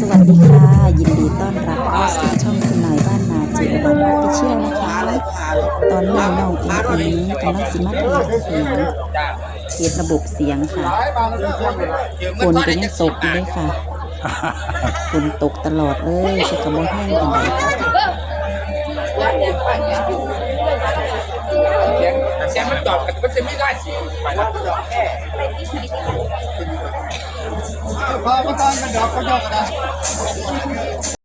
สวัสดีค่ะ ยินดีต้อนรับเข้าสู่ช่องคุณนายบ้านนาจิรบันรออฟฟิเชียลนะคะ ตอนนี้น้องเอ็นเอ็กำลังสิมาเทดเสียงเทีสระบบเสียงค่ะฝนก็ยังตกอยู่ด้วยค่ะฝนตกตลอดเลยใกรอกแห้งกันเลยคะเสียงมันตอบกันก็จะไม่ได้สิไปแล้วตอบแค่ พาประานกันดับก็ยกนะ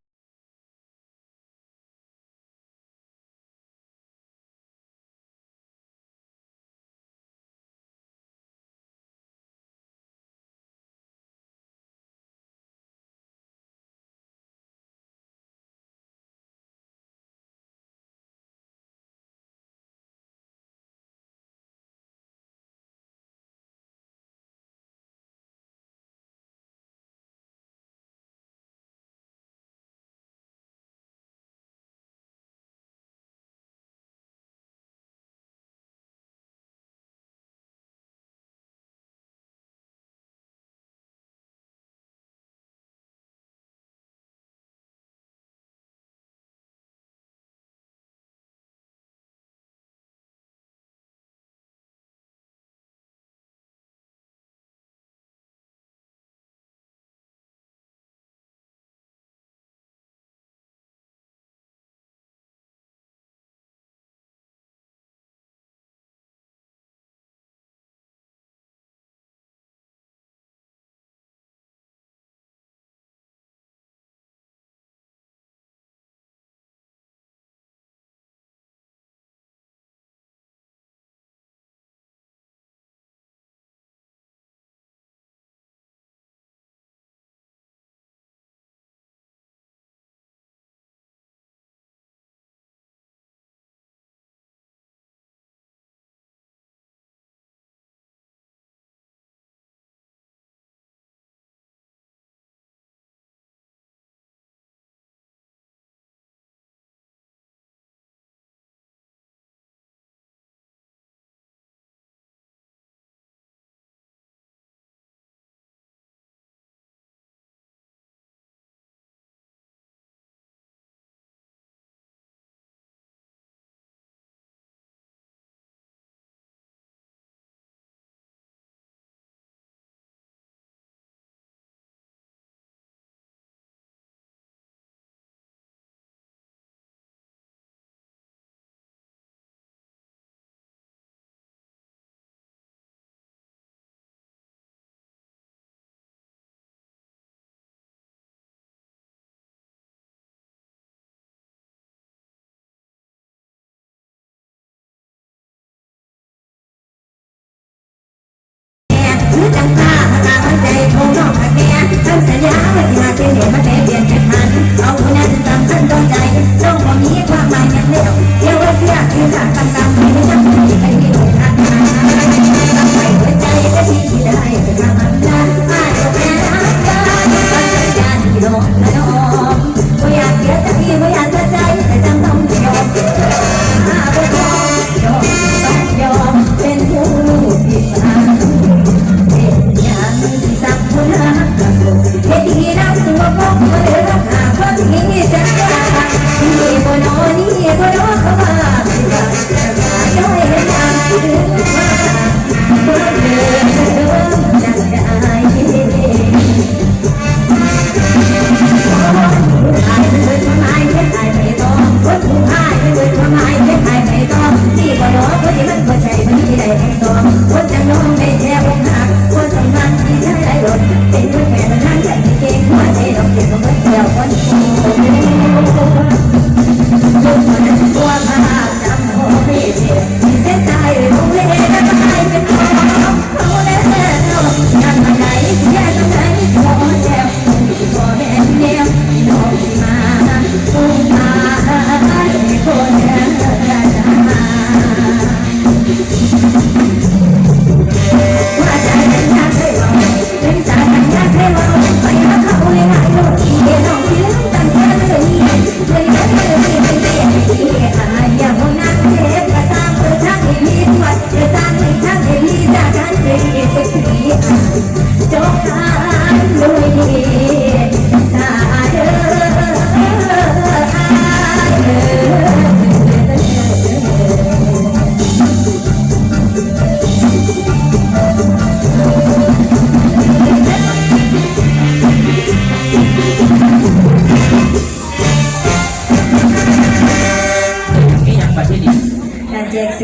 Ooh.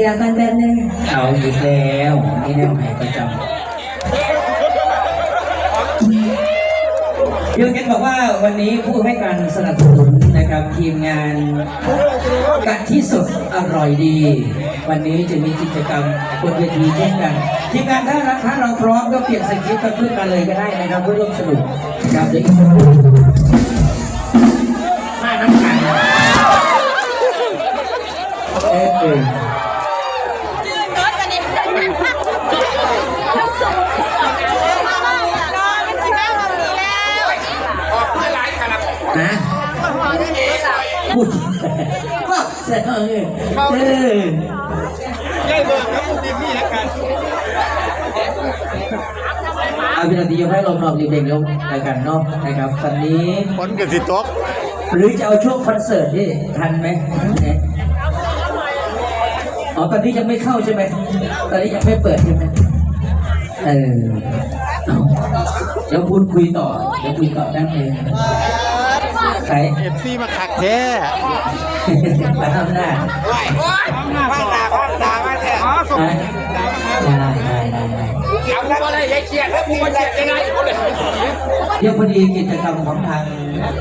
ยกันแบบนึงเอาอีกแล้วนี่แนวไหนประจำยูเกนบอกว่าวันนี้ผู้ให้การสนับสนุนนะครับทีมงานกะที่สดอร่อยดี วันนี้จะมีกิจกรรมบนเวทีเช่นกัน ทีมงานถ้าเราถ้าเราพร้อมก็เปลี่ยนสคริปต์กันขึ้นมาเลยก็ได้นะครับเพื่อร่วมสนุกนะครับเดี๋ยวอีกสักครู่ เอ๊ะเออออกมาหลายขนาดนะพูดว่าเสร็จแล้วเนี่ยเออได้เบอร์ครับคุณพี่แล้วกันเอาวินาทียังให้ลมรอบเด็กๆลงแล้วกันเนาะนะครับตอนนี้ฝนกับสิตกหรือจะเอาช่วงคอนเสิร์ตนี่ทันไหม ตอนนี้ยังไม่เข้าใช่ไหมตอนนี้ยังไม่เปิดใช่ไหมเออเอาเดี๋ยวพูดคุยต่อเดี๋ยวคุยต่อได้เลยใครเอฟซีมาขักแท้มาทำหน้าโอ้ยว่าตาว่าตาว่าแต่ได้ได้ได้ ได้เอาผู้ว่าอะไรยายเชียร์แล้วผู้ว่าเชียร์ยังไงคนเลยเดี๋ยวพอดีกิจกรรมของทาง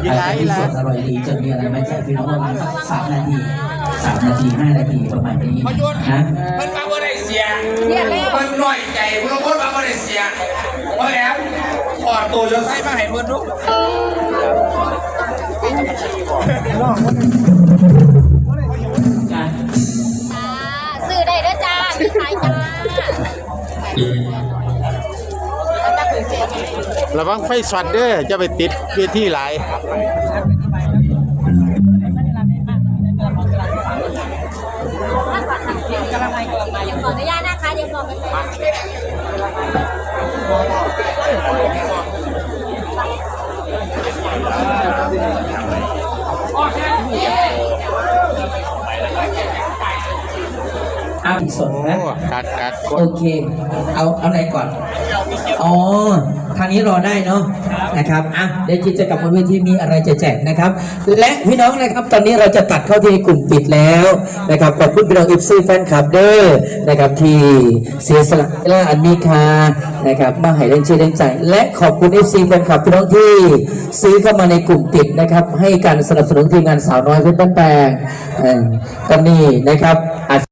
อาที่สดอร่อยดีจะมีอะไรมาแจกพี่น้องประมาณสักสามนาทีสามนาทีห้านาทีประมาณนี้พยนต์นะมันมาบ่ได้เสียมันน้อยใจมันคนมาบ่ได้เสียเพราะแล้วถอดตัวจนใส่มาให้เพื่อนลูกจ้ะซื้อได้เด้อจ้ามีขายจ้า ระวังไฟช็อตเด้อจะไปติดเวทีหลายขออนุญาตนะคะยังบอกไม่ได้อ้าวสดโอ้นะกัดกัดกโอดเค เอา เอาไหนก่อน อ๋อ ทางนี้รอได้เนาะนะครับอะเดี๋ยวกิจกรรมบนเวทีมีอะไรจะแจกนะครับ และพี่น้องนะครับตอนนี้เราจะตัดเข้าที่กลุ่มปิดแล้วนะครับขอบคุณพี่น้องอิฟซีแฟนคลับเดอร์นะครับที่เสียสละเวลาอันมีค่านะครับมาให้เล่นชื่อเล่นใจ และขอบคุณ FC แฟนคลับพี่น้องที่ซื้อเข้ามาในกลุ่มปิดนะครับ ให้การสนับสนุนทีมงานสาวน้อยเพชรบ้านแปลงเอ่อตอนนี้นะครับอาจ